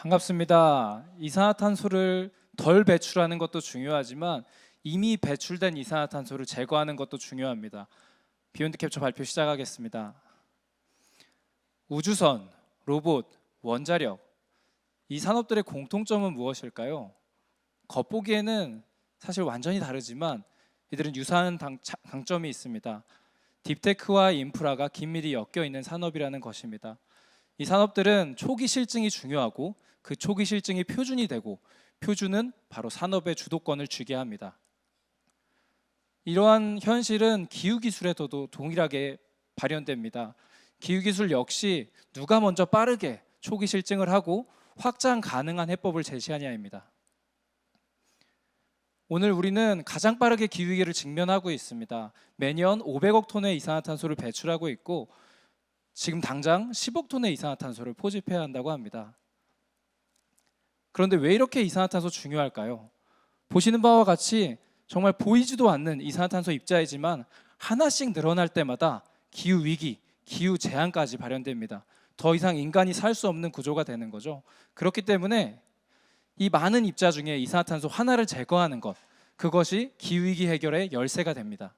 반갑습니다. 이산화탄소를 덜 배출하는 것도 중요하지만 이미 배출된 이산화탄소를 제거하는 것도 중요합니다. 비욘드 캡처 발표 시작하겠습니다. 우주선, 로봇, 원자력 이 산업들의 공통점은 무엇일까요? 겉보기에는 사실 완전히 다르지만 이들은 유사한 당- 차- 강점이 있습니다. 딥테크와 인프라가 긴밀히 엮여 있는 산업이라는 것입니다. 이 산업들은 초기 실증이 중요하고 그 초기 실증이 표준이 되고 표준은 바로 산업의 주도권을 쥐게 합니다. 이러한 현실은 기후 기술에서도 동일하게 발현됩니다. 기후 기술 역시 누가 먼저 빠르게 초기 실증을 하고 확장 가능한 해법을 제시하냐입니다. 오늘 우리는 가장 빠르게 기후 위기를 직면하고 있습니다. 매년 500억 톤의 이산화탄소를 배출하고 있고 지금 당장 10억 톤의 이산화탄소를 포집해야 한다고 합니다. 그런데 왜 이렇게 이산화탄소 중요할까요? 보시는 바와 같이 정말 보이지도 않는 이산화탄소 입자이지만 하나씩 늘어날 때마다 기후 위기, 기후 재앙까지 발현됩니다. 더 이상 인간이 살 수 없는 구조가 되는 거죠. 그렇기 때문에 이 많은 입자 중에 이산화탄소 하나를 제거하는 것, 그것이 기후 위기 해결의 열쇠가 됩니다.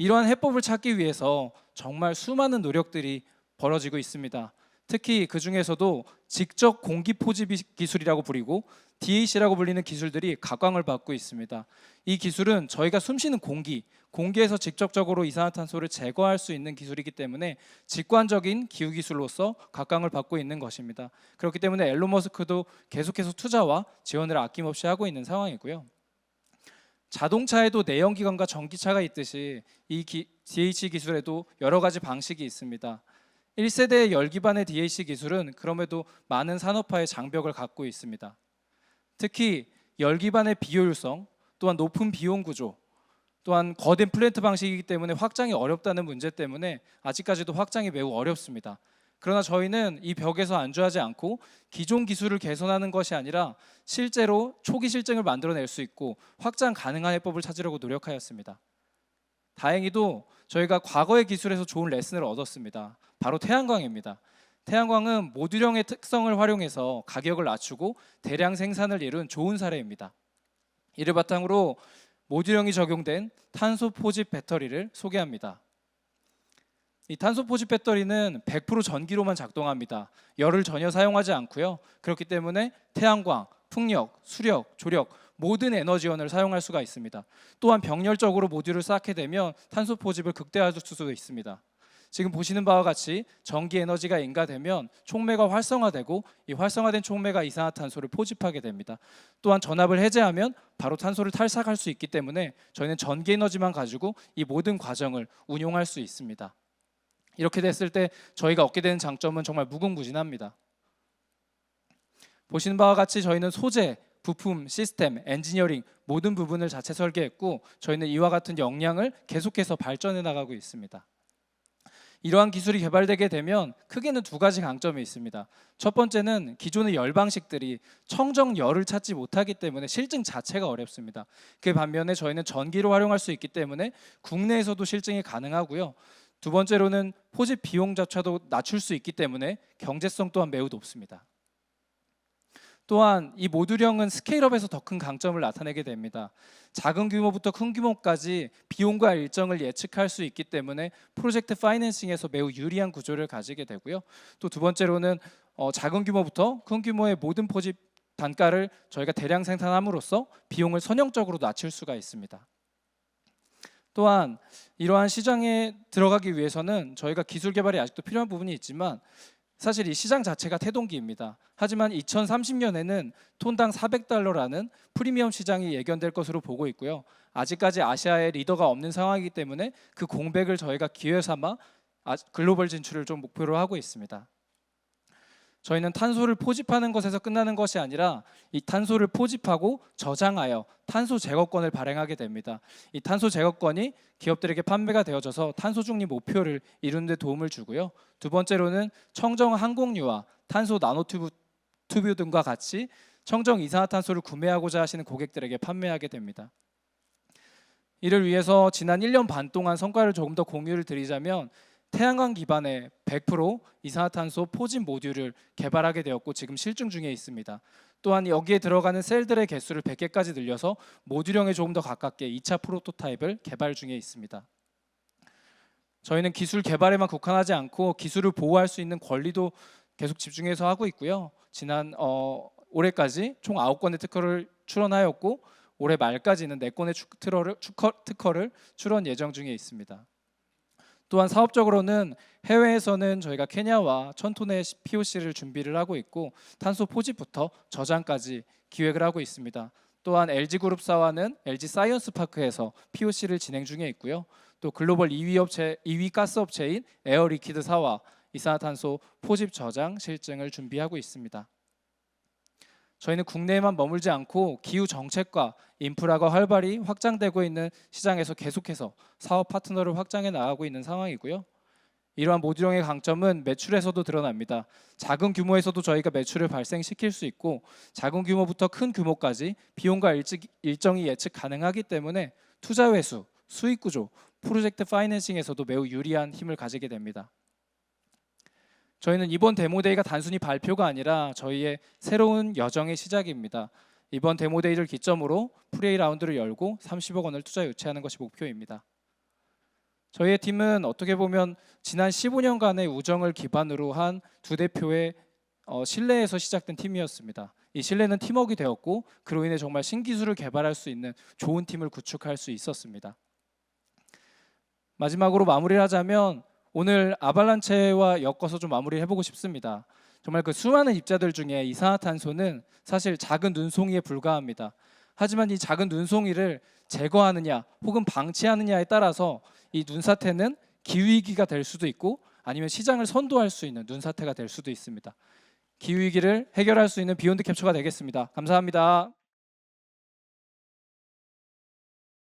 이러한 해법을 찾기 위해서 정말 수많은 노력들이 벌어지고 있습니다. 특히 그 중에서도 직접 공기 포집 기술이라고 부리고 DAC라고 불리는 기술들이 각광을 받고 있습니다. 이 기술은 저희가 숨쉬는 공기, 공기에서 직접적으로 이산화탄소를 제거할 수 있는 기술이기 때문에 직관적인 기후 기술로서 각광을 받고 있는 것입니다. 그렇기 때문에 앨런 머스크도 계속해서 투자와 지원을 아낌없이 하고 있는 상황이고요. 자동차에도 내연기관과 전기차가 있듯이 이 기, DH 기술에도 여러 가지 방식이 있습니다. 1세대 열기반의 DH 기술은 그럼에도 많은 산업화의 장벽을 갖고 있습니다. 특히 열 기반의 비효율성, 또한 높은 비용 구조, 또한 거대 플랜트 방식이기 때문에 확장이 어렵다는 문제 때문에 아직까지도 확장이 매우 어렵습니다. 그러나 저희는 이 벽에서 안주하지 않고 기존 기술을 개선하는 것이 아니라 실제로 초기 실증을 만들어낼 수 있고 확장 가능한 해법을 찾으려고 노력하였습니다. 다행히도 저희가 과거의 기술에서 좋은 레슨을 얻었습니다. 바로 태양광입니다. 태양광은 모듈형의 특성을 활용해서 가격을 낮추고 대량 생산을 이룬 좋은 사례입니다. 이를 바탕으로 모듈형이 적용된 탄소 포집 배터리를 소개합니다. 이 탄소 포집 배터리는 100% 전기로만 작동합니다. 열을 전혀 사용하지 않고요. 그렇기 때문에 태양광, 풍력, 수력, 조력 모든 에너지원을 사용할 수가 있습니다. 또한 병렬적으로 모듈을 쌓게 되면 탄소 포집을 극대화할 수도 있습니다. 지금 보시는 바와 같이 전기 에너지가 인가되면 촉매가 활성화되고 이 활성화된 촉매가 이산화탄소를 포집하게 됩니다. 또한 전압을 해제하면 바로 탄소를 탈삭할 수 있기 때문에 저희는 전기 에너지만 가지고 이 모든 과정을 운용할 수 있습니다. 이렇게 됐을 때 저희가 얻게 되는 장점은 정말 무궁무진합니다. 보시는 바와 같이 저희는 소재, 부품, 시스템, 엔지니어링 모든 부분을 자체 설계했고 저희는 이와 같은 역량을 계속해서 발전해 나가고 있습니다. 이러한 기술이 개발되게 되면 크게는 두 가지 강점이 있습니다. 첫 번째는 기존의 열 방식들이 청정 열을 찾지 못하기 때문에 실증 자체가 어렵습니다. 그 반면에 저희는 전기로 활용할 수 있기 때문에 국내에서도 실증이 가능하고요. 두 번째로는 포집 비용 자체도 낮출 수 있기 때문에 경제성 또한 매우 높습니다. 또한 이 모듈형은 스케일업에서 더 큰 강점을 나타내게 됩니다. 작은 규모부터 큰 규모까지 비용과 일정을 예측할 수 있기 때문에 프로젝트 파이낸싱에서 매우 유리한 구조를 가지게 되고요. 또 두 번째로는 어, 작은 규모부터 큰 규모의 모든 포집 단가를 저희가 대량 생산함으로써 비용을 선형적으로 낮출 수가 있습니다. 또한 이러한 시장에 들어가기 위해서는 저희가 기술 개발이 아직도 필요한 부분이 있지만 사실 이 시장 자체가 태동기입니다. 하지만 2030년에는 톤당 400달러라는 프리미엄 시장이 예견될 것으로 보고 있고요. 아직까지 아시아에 리더가 없는 상황이기 때문에 그 공백을 저희가 기회 삼아 아- 글로벌 진출을 좀 목표로 하고 있습니다. 저희는 탄소를 포집하는 것에서 끝나는 것이 아니라 이 탄소를 포집하고 저장하여 탄소 제거권을 발행하게 됩니다. 이 탄소 제거권이 기업들에게 판매가 되어져서 탄소 중립 목표를 이루는 데 도움을 주고요. 두 번째로는 청정 항공유와 탄소 나노튜브 튜브 등과 같이 청정 이산화탄소를 구매하고자 하시는 고객들에게 판매하게 됩니다. 이를 위해서 지난 1년 반 동안 성과를 조금 더 공유를 드리자면 태양광 기반의 100% 이산화탄소 포집 모듈을 개발하게 되었고 지금 실증 중에 있습니다. 또한 여기에 들어가는 셀들의 개수를 100개까지 늘려서 모듈형에 조금 더 가깝게 2차 프로토타입을 개발 중에 있습니다. 저희는 기술 개발에만 국한하지 않고 기술을 보호할 수 있는 권리도 계속 집중해서 하고 있고요. 지난 어, 올해까지 총 9건의 특허를 출원하였고 올해 말까지는 4건의 축- 특허를, 특허를 출원 예정 중에 있습니다. 또한 사업적으로는 해외에서는 저희가 케냐와 천톤의 POC를 준비를 하고 있고 탄소 포집부터 저장까지 기획을 하고 있습니다. 또한 LG 그룹사와는 LG 사이언스 파크에서 POC를 진행 중에 있고요. 또 글로벌 2위 업체 2위 가스 업체인 에어 리퀴드사와 이산화탄소 포집 저장 실증을 준비하고 있습니다. 저희는 국내에만 머물지 않고 기후 정책과 인프라가 활발히 확장되고 있는 시장에서 계속해서 사업 파트너를 확장해 나가고 있는 상황이고요. 이러한 모듈형의 강점은 매출에서도 드러납니다. 작은 규모에서도 저희가 매출을 발생시킬 수 있고 작은 규모부터 큰 규모까지 비용과 일찍, 일정이 예측 가능하기 때문에 투자 회수, 수익 구조, 프로젝트 파이낸싱에서도 매우 유리한 힘을 가지게 됩니다. 저희는 이번 데모데이가 단순히 발표가 아니라 저희의 새로운 여정의 시작입니다. 이번 데모데이를 기점으로 프레이 라운드를 열고 30억 원을 투자 유치하는 것이 목표입니다. 저희의 팀은 어떻게 보면 지난 15년간의 우정을 기반으로 한 두 대표의 어, 신뢰에서 시작된 팀이었습니다. 이 신뢰는 팀워크가 되었고 그로 인해 정말 신기술을 개발할 수 있는 좋은 팀을 구축할 수 있었습니다. 마지막으로 마무리를 하자면 오늘 아발란체와 엮어서 좀 마무리를 해보고 싶습니다. 정말 그 수많은 입자들 중에 이산화탄소는 사실 작은 눈송이에 불과합니다. 하지만 이 작은 눈송이를 제거하느냐 혹은 방치하느냐에 따라서 이 눈사태는 기후위기가 될 수도 있고 아니면 시장을 선도할 수 있는 눈사태가 될 수도 있습니다. 기후위기를 해결할 수 있는 비욘드 캡처가 되겠습니다. 감사합니다.